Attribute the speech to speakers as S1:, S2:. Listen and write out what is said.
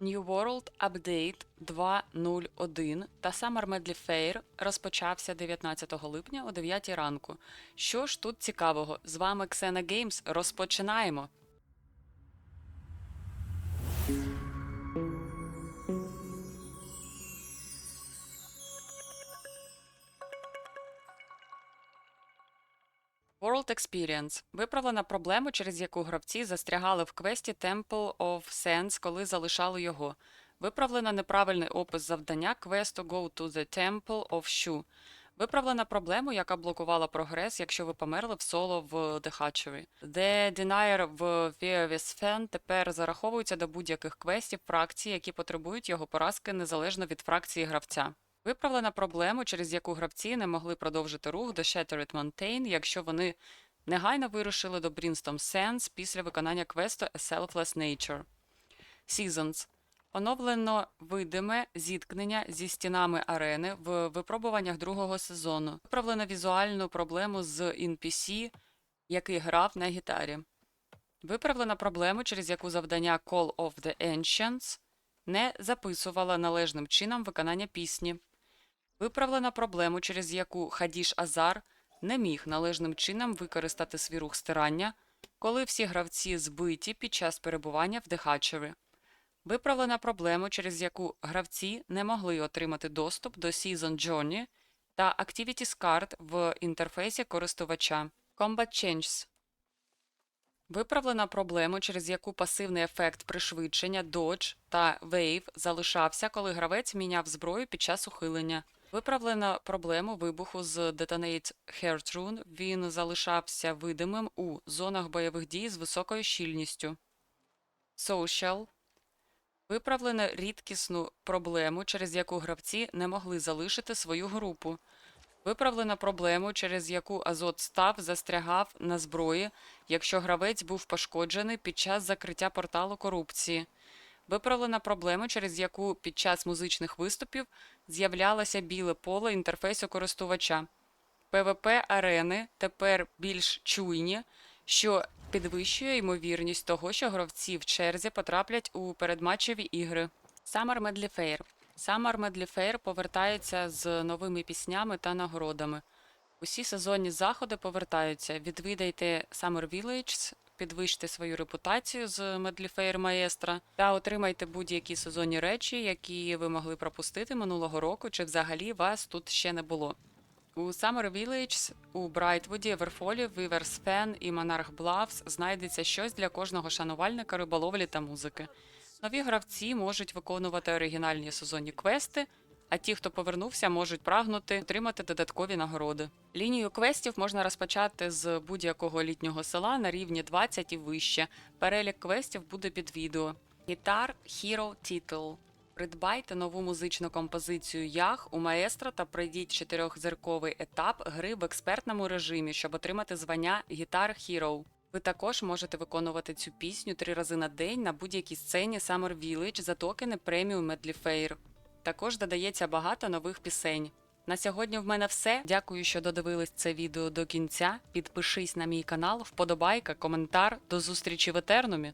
S1: New World Update 2.0.1 та Summer Medley Fair розпочався 19 липня о 9 ранку. Що ж тут цікавого? З вами Ксена Геймс. Розпочинаємо! World Experience виправлена проблему, через яку гравці застрягали в квесті Temple of Sands, коли залишали його. Виправлено неправильний опис завдання квесту Go to the Temple of Shu. Виправлена проблему, яка блокувала прогрес, якщо ви померли в соло в The Hatchery. The Denier в VOS Fan тепер зараховується до будь-яких квестів фракції, які потребують його поразки незалежно від фракції гравця. Виправлена проблему, через яку гравці не могли продовжити рух до Shattered Mountain, якщо вони негайно вирушили до Brimstone Sands після виконання квесту A Selfless Nature. Seasons. Оновлено видиме зіткнення зі стінами арени в випробуваннях другого сезону. Виправлено візуальну проблему з NPC, який грав на гітарі. Виправлено проблему, через яку завдання Call of the Ancients не записувало належним чином виконання пісні. Виправлено проблему, через яку Хадіш Азар не міг належним чином використати свій рух стирання, коли всі гравці збиті під час перебування в Hatchery. Виправлено проблему, через яку гравці не могли отримати доступ до Season Journey та Activities Card в інтерфейсі користувача. Combat Changes Виправлена проблему, через яку пасивний ефект пришвидшення, Dodge та Wave залишався, коли гравець міняв зброю під час ухилення. Виправлено проблему вибуху з Detonate Heart Він залишався видимим у зонах бойових дій з високою щільністю. Social Виправлено рідкісну проблему, через яку гравці не могли залишити свою групу. Виправлено проблему, через яку азот став застрягав на зброї, якщо гравець був пошкоджений під час закриття порталу корупції. Виправлена проблема, через яку під час музичних виступів з'являлося біле поле інтерфейсу користувача. ПВП арени тепер більш чуйні, що підвищує ймовірність того, що гравці в черзі потраплять у передматчеві ігри. Summer Medley Fair. Summer Medley Fair повертається з новими піснями та нагородами. Усі сезонні заходи повертаються. Відвідайте Summer Village, підвищте свою репутацію з Fair Maestra та отримайте будь-які сезонні речі, які ви могли пропустити минулого року, чи взагалі вас тут ще не було. У Summer Village, у Брайтвуді, Еверфолі, Weaver's Fen і Monarch Bluffs знайдеться щось для кожного шанувальника риболовлі та музики. Нові гравці можуть виконувати оригінальні сезонні квести, а ті, хто повернувся, можуть прагнути отримати додаткові нагороди. Лінію квестів можна розпочати з будь-якого літнього села на рівні 20 і вище. Перелік квестів буде під відео. Guitar Hero Title Придбайте нову музичну композицію Ях у маестро та пройдіть чотирьохзірковий етап гри в експертному режимі, щоб отримати звання Guitar Hero. Ви також можете виконувати цю пісню три рази на день на будь-якій сцені Summer Village за токени преміум Medley Fair. Також додається багато нових пісень. На сьогодні в мене все. Дякую, що додивились це відео до кінця. Підпишись на мій канал, вподобайка, коментар. До зустрічі в етернумі.